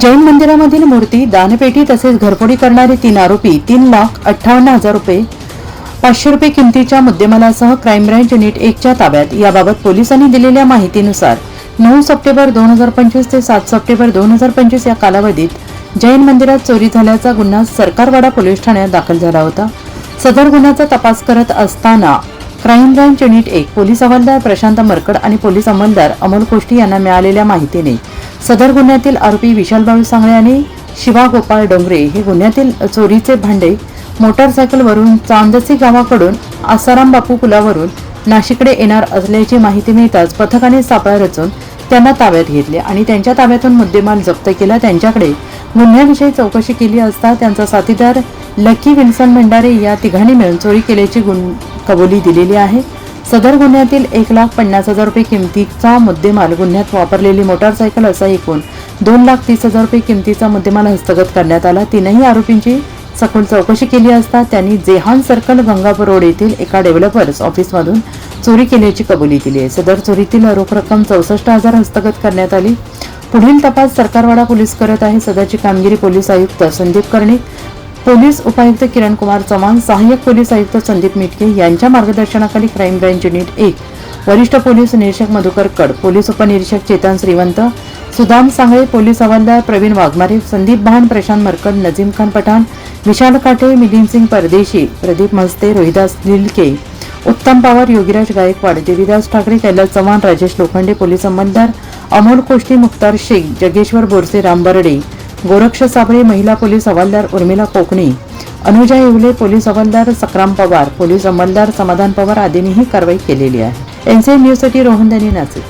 जैन मंदिरामधील मूर्ती दानपेटी तसेच घरफोडी करणारे तीन आरोपी तीन लाख अठ्ठावन्न हजार रुपये पाचशे रुपये किमतीच्या मुद्देमालासह क्राईम ब्रँच युनिट एकच्या ताब्यात. याबाबत पोलिसांनी दिलेल्या माहितीनुसार नऊ सप्टेंबर दोन हजार पंचवीस ते सात सप्टेंबर दोन हजार पंचवीस या कालावधीत जैन मंदिरात चोरी झाल्याचा गुन्हा सरकारवाडा पोलीस ठाण्यात दाखल झाला होता. सदर गुन्ह्याचा तपास करत असताना क्राईम ब्रँच युनिट एक पोलीस हवालदार प्रशांत मरकड आणि पोलीस अंमलदार अमोल कोष्टी यांना मिळालेल्या माहितीने सदर गुन्ह्यातील आरोपी विशाल बाळू सांगळे आणि शिवा गोपाळ डोंगरे हे गुन्ह्यातील चोरीचे भांडे मोटारसायकलवरून चांदसी गावाकडून आसाराम बापू पुलावरून नाशिकडे येणार असल्याची माहिती मिळताच पथकाने सापळा रचून त्यांना ताब्यात घेतले आणि त्यांच्या ताब्यातून मुद्देमाल जप्त केला. त्यांच्याकडे गुन्ह्याविषयी चौकशी केली असता त्यांचा साथीदार लकी विल्सन भंडारे या तिघांनी मिळून चोरी केल्याची गुन कबुली दिलेली आहे. सदर गुन्ह्यातील एक लाख पन्नास हजार रुपये किमतीचा मुद्देमाल गुन्ह्यात वापरलेली मोटारसायकल असा एकूण दोन लाख तीस हजार रुपये किमतीचा मुद्देमाल हस्तगत करण्यात आला. तीनही आरोपींची सखोल चौकशी केली असता त्यांनी जेहान सर्कल गंगापूर रोड येथील एका डेव्हलपर्स ऑफिसमधून चोरी केल्याची कबुली दिली आहे. सदर चोरीतील रोख रक्कम चौसष्ट हजार हस्तगत करण्यात आली. पुढील तपास सरकारवाडा पोलीस करत आहे. सदरची कामगिरी पोलीस आयुक्त संदीप कर्णिक पोलीस उपायुक्त किरण कुमार चव्हाण सहाय्यक पोलीस आयुक्त संदीप मिटके यांच्या मार्गदर्शनाखाली क्राईम ब्रँच युनिट एक वरिष्ठ पोलीस निरीक्षक मधुकर कड पोलीस उपनिरीक्षक चेतन श्रीवंत सुदाम सांगळे पोलीस हवालदार प्रवीण वाघमारे संदीप भान प्रशांत मरकड नजीम खान पठाण विशाल काटे मिलिंद सिंग परदेशी प्रदीप मस्ते रोहिदास लिलके उत्तम पवार योगीराज गायकवाड देवीदास ठाकरे कैलास चव्हाण राजेश लोखंडे पोलीस अंमलदार अमोल कोष्टी मुख्तार शेख जगेश्वर बोरसे रामबर्डे गोरक्ष साबळे महिला पोलीस हवालदार उर्मिला कोकणी अनुजा येवले पोलीस हवालदार सक्राम पवार पोलीस अंमलदार समाधान पवार आदींनीही कारवाई केलेली आहे. एनसीएन न्यूजसाठी रोहन दनी नाचे